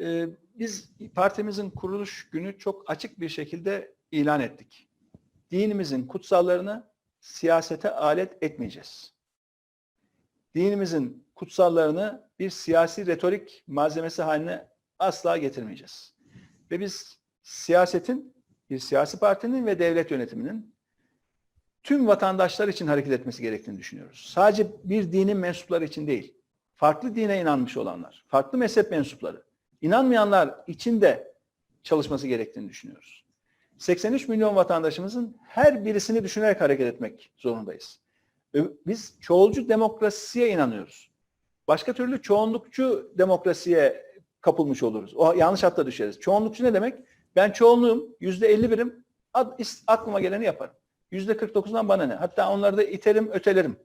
Ee, biz partimizin kuruluş günü çok açık bir şekilde ilan ettik. Dinimizin kutsallarını siyasete alet etmeyeceğiz. Dinimizin kutsallarını bir siyasi retorik malzemesi haline asla getirmeyeceğiz. Ve biz siyasetin, bir siyasi partinin ve devlet yönetiminin tüm vatandaşlar için hareket etmesi gerektiğini düşünüyoruz. Sadece bir dinin mensupları için değil, farklı dine inanmış olanlar, farklı mezhep mensupları, inanmayanlar için de çalışması gerektiğini düşünüyoruz. 83 milyon vatandaşımızın her birisini düşünerek hareket etmek zorundayız. Biz çoğulcu demokrasiye inanıyoruz. Başka türlü çoğunlukçu demokrasiye kapılmış oluruz. O yanlış hatta düşeriz. Çoğunlukçu ne demek? Ben çoğunluğum, yüzde 50 birim, aklıma geleni yaparım. Yüzde 49'dan bana ne? Hatta onları da iterim, ötelerim.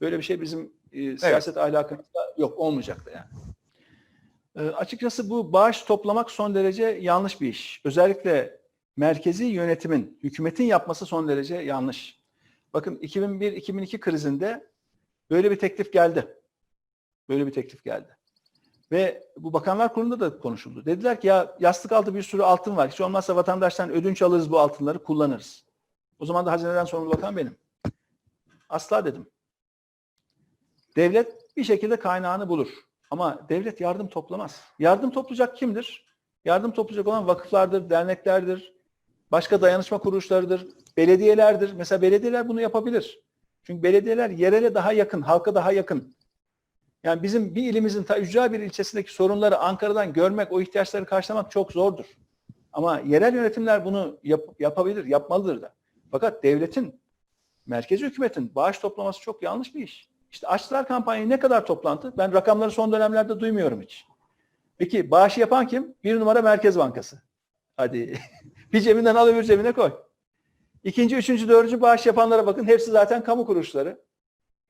Böyle bir şey bizim e, siyaset ahlakımızda yok, olmayacak da yani. E, açıkçası bu bağış toplamak son derece yanlış bir iş. Özellikle merkezi yönetimin, hükümetin yapması son derece yanlış. Bakın 2001-2002 krizinde böyle bir teklif geldi. Böyle bir teklif geldi. Ve bu bakanlar kurulunda da konuşuldu. Dediler ki ya yastık altı bir sürü altın var. Hiç olmazsa vatandaştan ödünç alırız bu altınları kullanırız. O zaman da hazineden sorumlu bakan benim. Asla dedim. Devlet bir şekilde kaynağını bulur. Ama devlet yardım toplamaz. Yardım toplayacak kimdir? Yardım toplayacak olan vakıflardır, derneklerdir, başka dayanışma kuruluşlarıdır, belediyelerdir. Mesela belediyeler bunu yapabilir. Çünkü belediyeler yerele daha yakın, halka daha yakın. Yani bizim bir ilimizin ta ücra bir ilçesindeki sorunları Ankara'dan görmek, o ihtiyaçları karşılamak çok zordur. Ama yerel yönetimler bunu yap- yapabilir, yapmalıdır da. Fakat devletin, merkezi hükümetin bağış toplaması çok yanlış bir iş. İşte açtılar kampanyayı ne kadar toplantı? Ben rakamları son dönemlerde duymuyorum hiç. Peki bağışı yapan kim? Bir numara Merkez Bankası. Hadi bir cebinden al öbür cebine koy. İkinci, üçüncü, dördüncü bağış yapanlara bakın. Hepsi zaten kamu kuruluşları.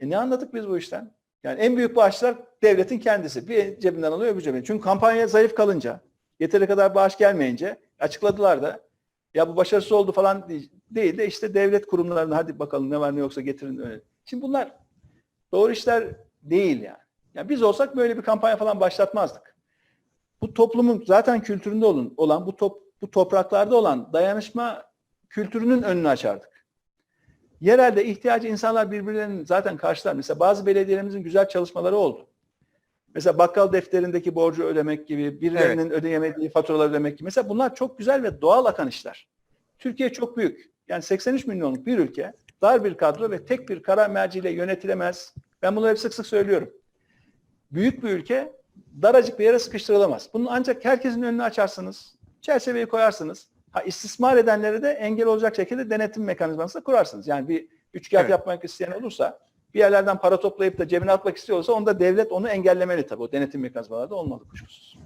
E ne anladık biz bu işten? Yani en büyük bağışlar devletin kendisi. Bir cebinden alıyor öbür cebinden. Çünkü kampanya zayıf kalınca, yeteri kadar bağış gelmeyince açıkladılar da ya bu başarısız oldu falan değil de işte devlet kurumlarına hadi bakalım ne var ne yoksa getirin öyle. Şimdi bunlar doğru işler değil yani. yani biz olsak böyle bir kampanya falan başlatmazdık. Bu toplumun zaten kültüründe olan, olan bu, top, bu topraklarda olan dayanışma kültürünün önünü açardık. Yerelde ihtiyacı insanlar birbirlerinin zaten karşılar. Mesela bazı belediyelerimizin güzel çalışmaları oldu. Mesela bakkal defterindeki borcu ödemek gibi, birilerinin ödeyemediği faturaları ödemek gibi. Mesela bunlar çok güzel ve doğal akan işler. Türkiye çok büyük. Yani 83 milyonluk bir ülke, dar bir kadro ve tek bir karar merciyle yönetilemez. Ben bunları hep sık sık söylüyorum. Büyük bir ülke daracık bir yere sıkıştırılamaz. Bunu ancak herkesin önünü açarsınız, çerçeveyi koyarsınız. Ha istismar edenlere de engel olacak şekilde denetim mekanizması kurarsınız. Yani bir üçkağıt Evet. yapmak isteyen olursa bir yerlerden para toplayıp da cebine atmak istiyorsa onda devlet onu engellemeli tabii. O denetim mekanizmaları da olmalı kuşkusuz.